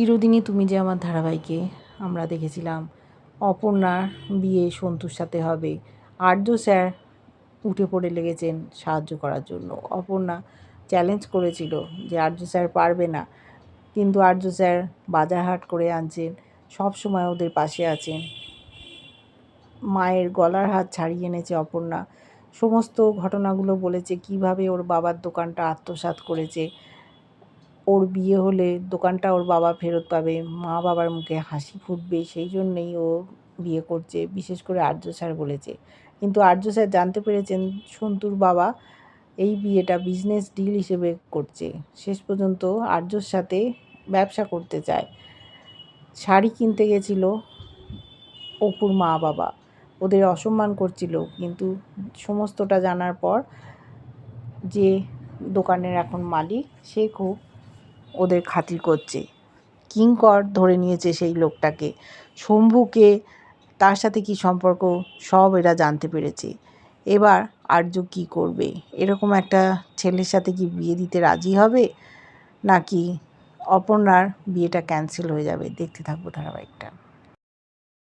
চিরদিনই তুমি যে আমার ধারাবাহিকে আমরা দেখেছিলাম, অপর্ণার বিয়ে সন্তুর সাথে হবে। আর্য স্যার উঠে পড়ে লেগেছেন সাহায্য করার জন্য। অপর্ণা চ্যালেঞ্জ করেছিল যে আর্য স্যার পারবে না। কিন্তু আর্য স্যার বাজার হাট করে আনছেন, সব সময় ওদের পাশে আছেন। মায়ের গলার হাত ছাড়িয়ে এনেছে অপর্ণা। সমস্ত ঘটনাগুলো বলেছে কীভাবে ওর বাবার দোকানটা আত্মসাৎ করেছে। ওর বিয়ে হলে দোকানটা ওর বাবা ফেরত পাবে। মা বাবার মুখে হাসি ফুটবে, সেই জন্যেই ও বিয়ে করছে, বিশেষ করে আর্য স্যার বলেছে। কিন্তু আর্য স্যার জানতে পেরেছেন সন্তুর বাবা এই বিয়েটা বিজনেস ডিল হিসেবে করছে। শেষ পর্যন্ত আর্যর সাথে ব্যবসা করতে চায়। শাড়ি কিনতে গেছিল অপুর মা বাবা। ওদের অসম্মান করছিল, কিন্তু সমস্তটা জানার পর যে দোকানের এখন মালিক, সে খুব ওদের খাতির করছে। কিঙ্কর ধরে নিয়েছে সেই লোকটাকে। শম্ভুকে তার সাথে কি সম্পর্ক সব এরা জানতে পেরেছে। এবার আর্য কি করবে? এরকম একটা ছেলের সাথে কি বিয়ে দিতে রাজি হবে? নাকি অপর্ণার বিয়েটা ক্যান্সেল হয়ে যাবে? দেখতে থাকব ধারাবাহিকটা।